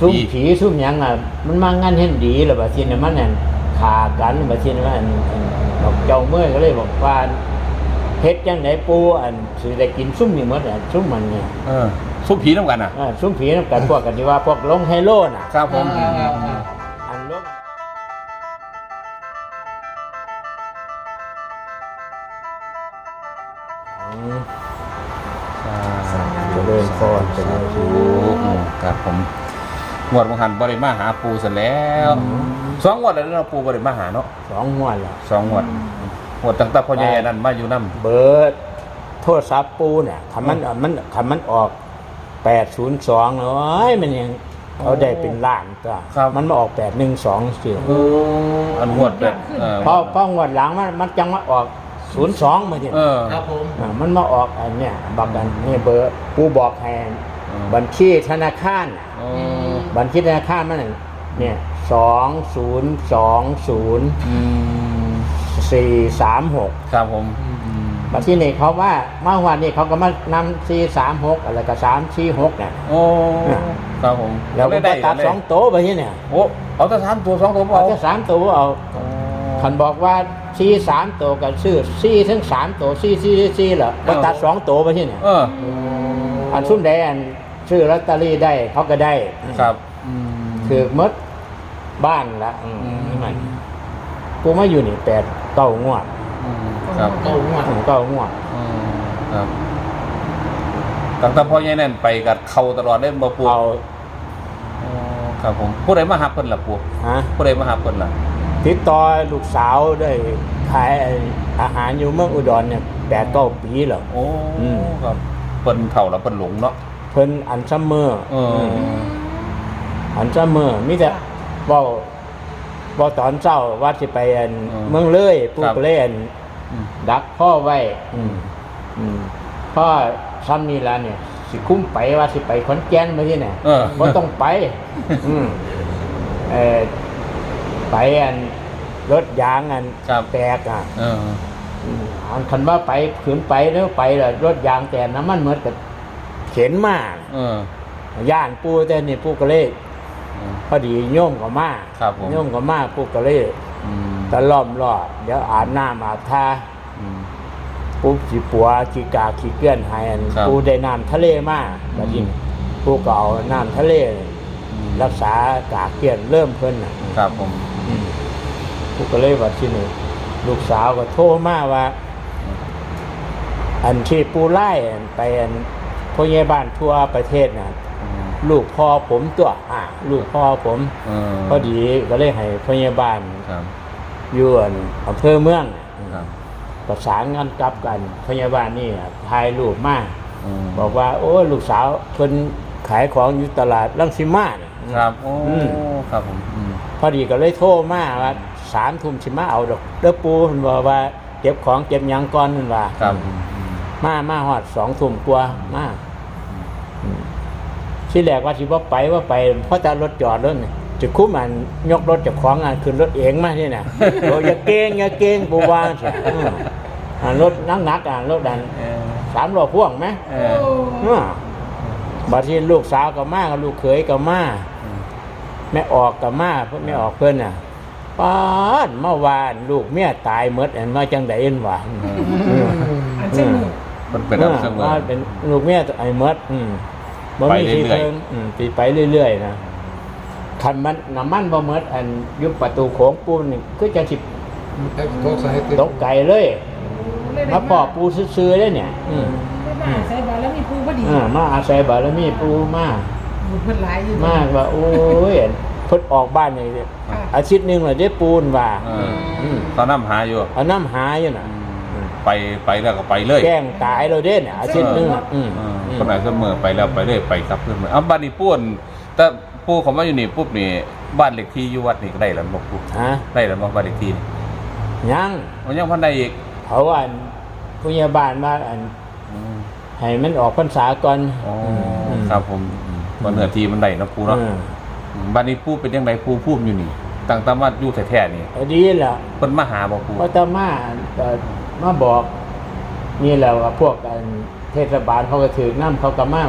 ซุ่มผีผีซุ่มหยังอะมันมางานเห็นดีแล้วบัดทีนี้มันนั่นขากันบัดทีนี้มันอันอันบอกเจ้าเมื่อยก็เลยบอกว่าเฮ็ดจังไดปูอันสิได้กินซุ่มนี่หมดอะซุ่มมันเนี่ยเออซุ่มผีน้ำกันอะ อ่าซุ่มผีนํกันพวกกันที่ว่าพวกลงไฮโลน่ะ ครับผมอ่าอ่าอ่าอันลงอืมเจริญพรเจริญพรถูกครับผม งวดบางหันบริมาหาปูเสร็จแล้วสองงวดแล้วเนาะปูบริมาหาเนาะสองงวดแล้วสองงวดงวดตั้งแต่พ่อใหญ่นั่นมาอยู่น้ำเบิร์ดโทรศัพท์ปูเนี่ยคำมันมันคำมันออกแปดศูนย์สองเอ้ยมันยังเขาได้เป็นล้านก็มันมาออกแปดหนึ่งสองสิอันงวดแบบเออพอพองวดหลังมันมันจังมาออกศูนย์สองมาทีเออครับผมอ่ามันมาออกอันเนี้ยบักกันนี่เบอร์ปูบอกให้อืม บัญชีธนาคารน่ะอ๋อบัญชีธนาคารมันน่ะเนี่ยสองศูนย์สองศูนย์อืมสี่สามหกครับผมบัดที่นี่เขาว่าเมื่อวานนี้เขาก็มานำสี่สามหกอะไรก็สามสี่หกเนี่ยโอ้ครับผมแล้วก็ได้ตัดได้สองโต๊ะไปที่เนี่ยโอ้เอาแต่สามตัวสองตัวบ่เอาเอาแค่สามโต๊ะเอาคันบอกว่าสี่สามโต๊ะกับซื้อสี่ทั้งสามโต๊ะสี่สี่สี่เหรอก็ตัดสองโต๊ะไปที่เนี่ยเอออันซุ่มใดอัน ซื้อลอตเตอรี่ได้เขาก็ได้ครับถือหมดบ้านละอืมอืมนี่มันกูมาอยู่นี่แปดเก้างวดอืมครับเก้างวดอืมเก้างวดอืมครับตั้งแต่พ่อใหญ่นั่นไปกับเขาตลอดเล่นบ่ปูเอาอ๋อครับผมผู้ใดมาหาเพิ่นล่ะปูฮะผู้ใดมาหาเพิ่นล่ะติดต่อลูกสาวได้ขายอาหารอยู่เมืองอุดรเนี่ยแปดเก้าปีแล้วโอ้อืมครับเพิ่นเฒ่าแล้วเพิ่นหลงเนาะ เพิ่นอันซัมเมอร์เออออันซัมเมอร์มิแต่เว้าเว้าตอนเช้าว่าสิไปอันเมืองเลยปู่ก็เลยอันอืมดักพ่อไว้อืมอืมพ่อซ้ำนี่ละเนี่ย สิคุ้มไปว่าสิไปขอนแก่นมาที่ไหน เออบ่ต้องไป อืมเออไปอันรถยางอันครับ แตกอะเออ อืมอันคันว่าไปขืนไปแล้วไปแล้วรถยางแต่น้ำมันเหมือนกับ เข็นมาเออย่านปูแต่นี่ปูก็เลยเออพอดีโยมก็มาครับผมโยมก็มาปูก็เลยอืมตะล่อมรอดเดี๋ยวอาบน้ำอาบท่าอืมปูสีปัวขี้กาขี้เกลื่อนใหายอันครับปูได้น้ำทะเลมาแล้วทีนี้ปูก็เอาน้ำทะเล รักษากากเกลื่อนเริ่มเพิ่นน่ะครับผมอืมปูก็เลยว่าที่นี่ลูกสาวก็โทรมาว่า อันที่ปูไล่อันไปอัน พ่อใหญ่บ้านทั่วประเทศน่ะอืมลูกพ่อผมตัวอ่าลูกพ่อผมเออพอดีก็เลยให้พ่อใหญ่บ้านครับอยู่อันอำเภอเมืองน่ะครับประสานงานกลับกันพ่อใหญ่บ้านนี่ถ่ายรูปมามบอกว่า โอ้ลูกสาวเพิ่นขายของอยู่ตลาดลังสิมาน่ะครับโอ้อืมครับผมอืมพอดีก็เลยโทรมาว่าสามทุ่มสิมาเอาดอกเด้อปูเพิ่นบอกว่าเก็บของเก็บหยังก่อนเพิ่นว่าครับมามาฮอดสองทุ่มกว่ามา ที่แรกว่าสิว่าไปว่าไปเพราะแต่รถจอดรถนี่จะคุ้มอันยกรถจากของอันขึ้นรถเองมาที่น่ะโอ้ยอย่าเก่งอย่าเก่งปูวางสิอืมอันรถนักนักๆอะรถดันเออสามล้อพ่วงไหมเอออ่าบัดที่ลูกสาวก็มากับลูกเขยก็มาแม่ออกก็มาเพื่อแม่ออกเพื่อนน่ะป้านเมื่อวานลูกเมียตายหมดอันว่าจังไดเอ็นวะอันเช่นนี้ มันเป็นแบบเสมอว่าเป็นลูกเมียไอ้หมดอืมบ่มี ไปเรื่ที่อยๆเพิ่งอืมไปไปเรื่อยๆนะคันมันน้ำมันบ่หมดอันอยุบประตูโขงปูนี่คือจังสิแต่โทษสาเหตุตกไก่เลยมาปอบปูซื้อๆเลยเนี่ยอืมมาใส่บาตรแล้วมีผู้พอดีอ่ามาอาศัยบารมีปูมาบุญเพิ่นหลายอยู่มากว่าโอ้ยเพิ่นออกบ้านอย่างนี้ค่ะอาทิตย์หนึงเลยได้ปูนว่าเอออืมเขานำหาอยู่เอาน้ำหาอยู่น่ะ ไปไปแล้วก็ไปเลยแกล้งตายเราเด้เนี่ยอาทิตย์หนึงอะอืมเอออืมคนไหนเสมอไปแล้วไปเลยไปครับเพื่อนมาเอาบ้านนี้ป้วนแต่ปู่เขามาอยู่นี่ปุ๊บนี่บ้านเล็กที่อยู่วัดนี่ก็ได้แล้วบอกปู่ฮะได้แล้วบอกบ้านเล็กที่นี่ยังมันยังพันได้อีกเขาว่าอันผู้ใหญ่บ้านมาอันอืมให้มันออกพรรษาก่อนอ๋ออืมครับผมอืมก็เนื้อที่มันได้เนาะปู่เนาะอืมอืมบ้านนี้ปู่เป็นยังไงปู่พูดอยู่นี่ตั้งแต่ว่าอยู่แท้ๆนี่เอาดีแหละเพิ่นมาหาบอกปู่พอตามาก็ มาบอกนี่แหละว่าพวกอันเทศบาลเขาก็ถือน้ำเขาก็มา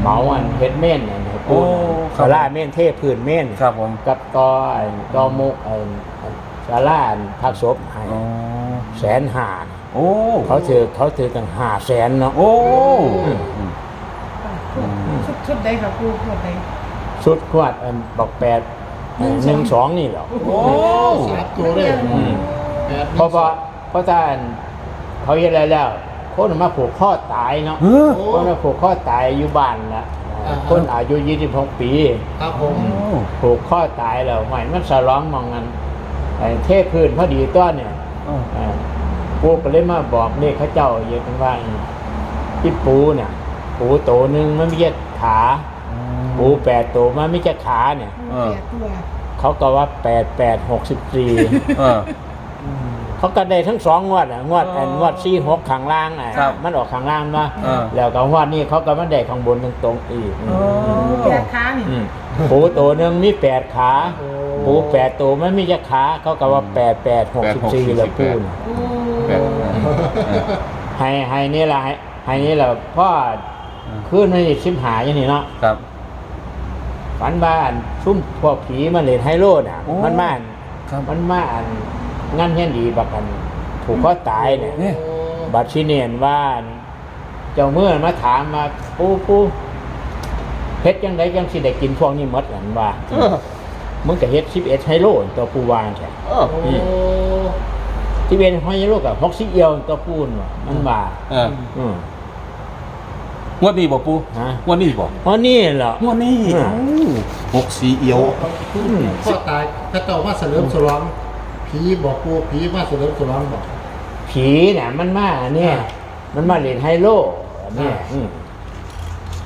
เหมาอันเฮ็ดเม่นเนี่ยให้ปูนโอ้ครับสาราเม่นเทพพื้นเม่นครับผมกับตอไอ้ตอมุกไอ้ไอ้สาราอันพักศพให้อ๋อแสนห้าโอ้เขาถือเขาถือตั้งห้าแสนเนาะโอ้ชุดชุดใดครับปูชุดใดชุดขวดอันบอกแปดหนึ่งสองนี่เหรอโอ้สามตัวเลยอืมแปดเพราะว่าเพราะท่าน เขาเฮ็ดอะไรแล้ว คนมาผูกข้อตายเนาะเฮ้อคนมาผูกข้อตายอยู่บ้านละคนอายุ26ปี ครับผม ผูกข้อตายแล้วหอยมันสะร้องมองกันไอ้เทพพื้นพอดีต้นเนี่ยเอ่อปูก็เลยมาบอกเลขเขาเจ้าเยอะกันว่าที่ปูเนี่ยปูโตหนึ่งมันไม่ใช่ขา ปูแปดโตมันไม่ใช่ขาเนี่ยปูแปดตัวเขาก็ว่าแปดแปดหกสิบสี่เออ เขาก็ได้ทั้งสองงวดอะงวดอ๋ออันงวดสี่หกข้างล่างอะครับมันออกข้างล่างมาเออแล้วก็งวดนี้เขาก็มาได้ข้างบนตรงๆอีกอ๋อปูแปดขานี่อืมปูโตหนึ่งมีแปดขาโอ้ปูแปดโตมันมีจะขาเขาก็ว่าแปดแปดหกสิบสี่แล้วปูน่ะ โอ้แปดเออให้ให้นี่ละให้ให้นี่ละพ่อขึ้นไม่ชิมหายอย่างนี้เนาะครับ ฝันบ้านซุ่มพวกผีมาเล่นไฮโลน่ะ โอ้มันมาอันครับ มันมาอัน งั้นเฮียนดีบักกันถูกเขาตายเนี่ยเนี่ยบัตรชิเนียนว่า เจ้าเมื่อมาถามมาปูปูเฮ็ดยังไงยังสิได้กินพวกนี้หมดหลันว่าเออ มึงก็เฮ็ดสิบเอ็ดไฮโลตัวปูวางใช่เออ โอ้ที่เป็นไฮโลกับฮอกซิเอียวตัวปูนว่ะมันว่าเอออืม งวดนี้บ่ปูฮะ งวดนี้บ่เพราะนี่เหรอ งวดนี้อืมเอ้าหกสีเอียวพ่อตายพระเจ้ามาเสริมสลอง ผีบอกกูผีมาเสริมสลองบอก ผีเนี่ยมันมาเนี่ย อ่ามันมาเล่นไฮโลอันเนี่ยอ่า อืม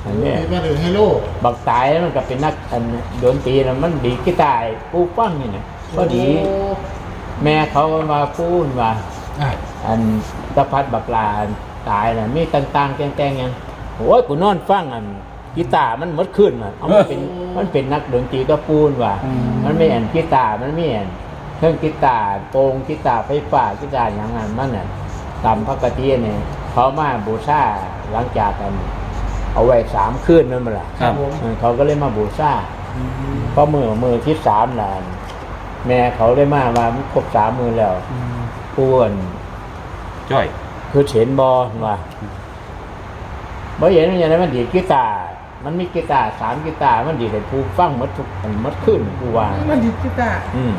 อันเนี้ยผีมาเดินให้โลก บักตายแล้วมันก็เป็นนักอันดนตรีแล้วมันดีกีตาร์ปูฟังนี่นะก็ดีโอ้แม่เขามาพูดว่า อะอันตะพัดบักลาตายน่ะมีต่างๆ แกงๆยังโอ้ยกูนอนฟังอันกีตาร์มันหมดขึ้นมาเอามันเป็นมันเป็นนักดนตรีก็ปูนว่ามันไม่อันกีตาร์มันไม่อัน เครื่องกีตาร์โปรงกีตาร์ไฟฟ้ากีตาร์อย่างนั้นมันน่ะตามพระกติเนี่ยเขามาบูชาหลังจากกัน เอาไว้สามคืนนั่นมาละครับผมเออเขาก็เลยมาบูชาเพราะมือมือที่สามน่ะแม่เขาได้มาว่ามันครบสามมือแล้วป้วนจ้อยคือเห็นบอว่าบ่เห็นมันอย่างไรมันดีดกีตาร์มันมีกีตาร์สามกีตาร์มันดีดให้ผู้ฟังหมดทุกอันหมดขึ้นผู้ว่ามันดิจิตาร์อืม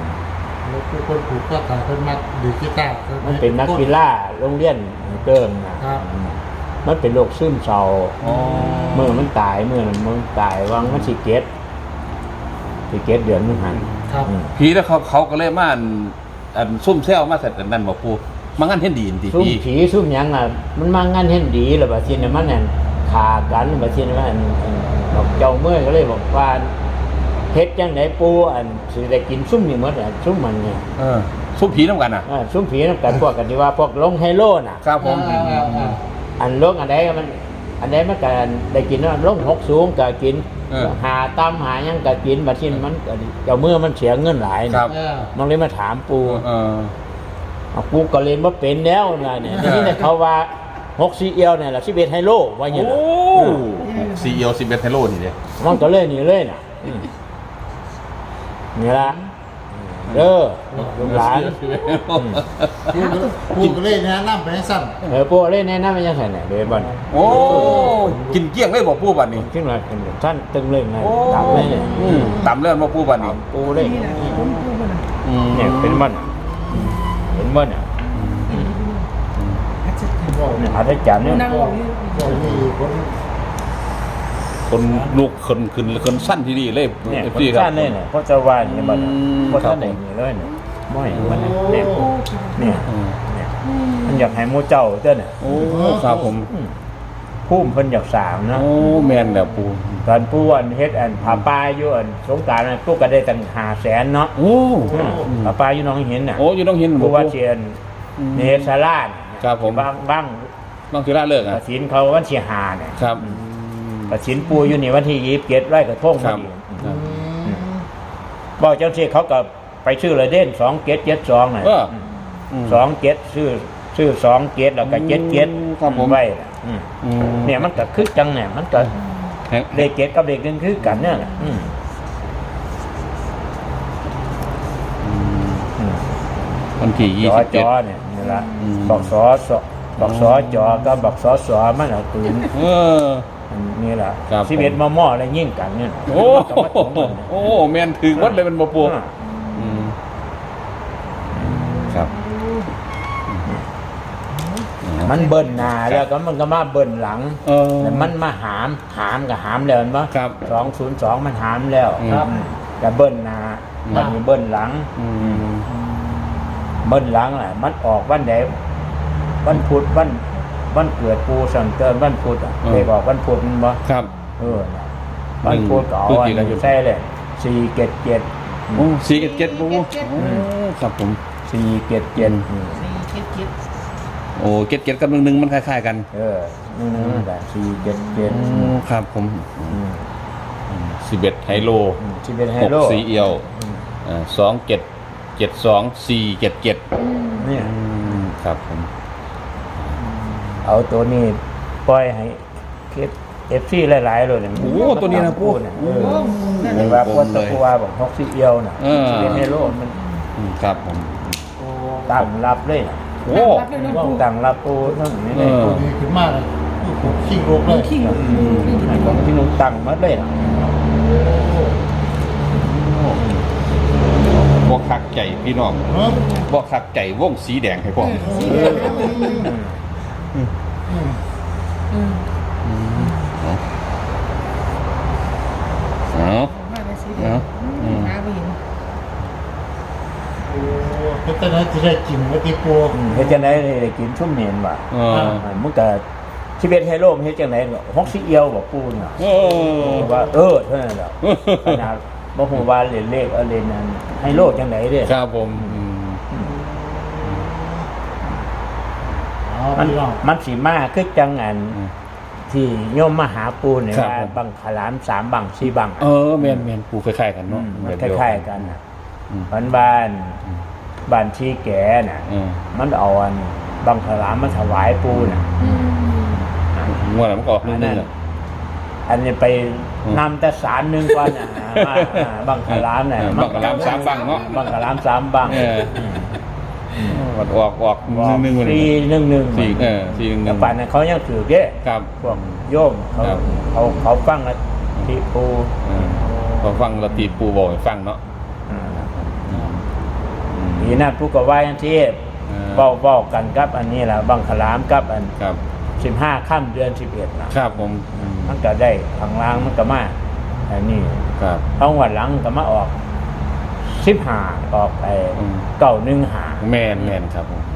แล้วกูคนผูกก็ตายคนมาดีกีตาร์มันเป็นนักกีฬาโรงเรียนเติมนะครับอืมมันเป็นโรคซึมเศร้าอ๋อเมื่อมันตายเมื่อนั้นมันตายวังมันสิเกตสิเกตเดือนนึงหันครับอืมผีแล้วเขาเขาก็เลยมาอันอันซุ่มแซวมาเสร็จอันนั่นบ่ปูมางั้นเห็นดีนติซุ่มพี่ผีซุ่มหยังอะมันมางานเห็นดีแล้วบัดทีนี้มันนั่นขากันบัดทีนี้มันอันอันบอกเจ้าเมื่อยก็เลยบอกว่า เฮ็ดจังไดปูอันสิได้กินซุ่มนี่หมดอะซุ่มมันเนี่ยเออซุ่มผีนำกันน่ะ อ่าซุ่มผีนำกันพวกกันที่ว่าพวกลงไฮโลน่ะ ครับผมอ่าอ่าอ่าอันลงอันใดมัน อันใดมันก็ได้กินว่าลงหกสูงก็กิน เออ หาตามหาหยังก็กินบัดทีนี้มันก็เจ้าเมื่อมันเสียเงินหลายคน่ะรับอ่ามันเลยมาถามปูเออ เอาปูก็เล่นว่าเป็นแล้วนะเนี่ยทีนี้เนี่ยเขาว่าหกซีเอียวเนี่ยละสิเบไฮโลว่าอย่างโอ้นี้นสีเอียว11เทโลนี่เด้มันก็เลยหนี่เลยน่ะอืม นี่ละเด้อลูกหลานกูกูก็เลยแนะนำไปให้สั้นเออปูเล่นแน่นำมันยังไงเนี่ยเดี๋ยวบ่อนโอ้กินเกลี้ยงเลยบ่ปูบัดนี้ขึ้นมาเป็นท่านตึงเลยนะโอ้ตับเลยเนี่ยอืมตำเรื่องบ่ปูบัดนี้ปูเลยนี่แหละผมปูมันอะอืมเนี่ยเป็นมันอะเป็นมันอะอาจจะบอกเนี่ยอาจจะจันเนี่ยนั่งบอกอยู่บอกมีคน คนลูกคนขึ้นคนสั้นที่นี่เลยเนี่ยอฟคนซีครับ ท่านเลยเนี่ยเพราะจะว่าอย่างนี้มันอืมเพราะท่านครับไหนนี่เลยเนี่ยไม่มันเนี่ยโอ้เนี่ยอืม เนี่ยมันอยากให้หมูเจ้าเจ้าเนี่ยโอ้ครับผมพุ่มเพิ่นอยากสามนะโอ้แม่นแล้วปูตอนผู้อันเฮ็ดอันผาป้าอยู่อันสงกรารนั้นผู้ก็ได้ตั้งหาแสนเนาะโอ้ผาป้าอยู่หน้องเห็นน่ะโอ้อยู่ต้องเห็นบ่ผู้ว่าปูเชียนอืม เนสลาดครับผมบางบางต้องทีละเลิกกอะสินเขาวันที่หาเนี่ยครับ กสินปูอยู่นี่วันที่ยี่สิบเจ็ดไร่กระทงพคอรับดีครับบอกเจ้าที่เขาก็ไปชื่อเลยเด่นสองเจ็ดเจ็ดสองน่ะเออม สองเจ็ดชื่อชื่อสองเจ็ดแล้วก็เจ็ดเจ็ดครับผม ไว้น่ะอืมอืมเนี่ยมันก็คึกจังเนี่ยมันก็แฮงเลขเจ็ดกับเลขหนึ่งคือกันเนี่ยแหละอืมอืมอืม วันที่ยี่จอสิบจเจ็ด อเนี่ยนี่ละอืม บอกสอสอบอกสอจอก็บอกสอสอมันเอาปืนเอออั นนี่แหละครับสิบเอ็ดมอมออะไรยิ่งกันเนี่ยโอ้มันก็มาตรงกันเนี่ยโอ้แม่นถึงวัดเลยมันบ่ปูอ่าอืมครับมันเบิ้ลหน้าแล้วก็มันก็มาเบิ้ลหลัง เออ แต่มันมาหามหามกับหามแล้วเห็นปะครับสองศูนย์สองมันหามแล้วอืมครับ แต่เบิ้ลหน้าอืม มันมีเบิ้ลหลัง อืม เบิ้ลหลังแหละมันออกวันไหนวันพุธวัน วันเกิดปูสังเติมวันพุธอะเคยบอกวันพุธมันบ่ครับ เออน่ะวันพุธก็เอาพฤศอันจิกายนนั้นใช่เลยสี่เจ็ดเจ็ดโอ้สี่เจ็ดเจ็ดปูเจ็ดโอ้ครับผม สี่เจ็ดเจ็ดสี่เจ็ดเจ็ดโอ้เจ็ดเจ็ดกับหนึ่งหนึ่งมันคล้ายๆกันเออนี่นึงแต่สี่เจ็ดเจ็ดโอ้ครับผมสิบเอ็ดไฮโลที่เป็นไฮหกโลสีเอียวสองเจ็ดเจ็ดสองสี่เจ็ดเจ็ดเนี่ยครับผม เอาตัวนี้ปล่อยให้เอฟซีหลายๆเลยเนี่ยโอ้ตัวนี้นะปูเนี่ยโอ้เออนั่นเห็นว่าพวกตะกัวบอกฮอกซี่เอียวน่ะเออที่เป็นไฮโลมันอืมครับผม ตั้งรับเลยน่ะโอ้รับเลยน้องต้องปูตั้งรับปูนั่นนี่เอเลยอตัวดีขึ้นมากเลยผมขี้โรคเลยขี้อืมให้ของที่หนุ่มตั้งมาเลยน่ะบ่คักใจพี่น้องเนาะบ่คักใจวงสีแดงให้พ่อมอืม อืมเอามาเลยสิเนาะอืมหาไปเห็นโอ้เป็ตอนนั้นจะได้กินวัติโกอืมเฮ็ดจังได๋ได้กินชุ่มเนียนว่ะเอออ่ามึงก็ชีวิตไฮโลมเฮ็ดจังได๋ฮอกซี่เอียวบอกปูน่ะเออว่าเออเท่านั้นแหละขนาดบ่ฮู้ว่าเล่นเลขเอาเล่นนั้นไฮโลจังไดเด้ครับผมอื มอ๋อมันพี่น้องมันสิมาคือจังอันอืมที่โยมมาหาปูเนี่ยครับว่าผมบังขลามสามบังสี่บังเออแม่นแม่นปูคล้ายๆกันอืเนาะมมันแบบคเดีวล้ายๆกันน่ะอืมบ้านบ้านอืมบ้านที่แก่น่ะเออมันเอาอันบังขลามมาถวายปูน่ะอืมงวดนั้นมันก็ออกนิอัดนนึนั้งนอะอันนี้ไปอืมนำแต่สารหนึ่งก่อนน่ะมาอ่าบังขลามน่ะเออบังขลามสามบังเนาะบังขลามสามบัง เออมันออกออกหนึ่งหนึ่งวันสี่นี้หนึ่งหนึ่งสี่เออสี่หนึ่งหนึ่แต่งป่านนั้นเขายังถือเด้ครับพวกโยมเขาครับเขาเขาฟังแล้วที่ปูเออพอฟังเราตีปูบอกให้ฟังเนาะอ่าอืมทีนั้นผู้ก็ว่าอย่างที่เออเบ้าเบ้ากันกับอันนี้แหละบังขลามกับอันครับสิบห้าค่ำเดือนสิบเอ็ดนะครับผมอืมมันก็ได้ข้างล่างมันก็มาอันนี้ครับเอาวันหลังก็มาออก สิบห้าออกไปอืมเก้าหนึ่งหาแมนแมนครับผมนะ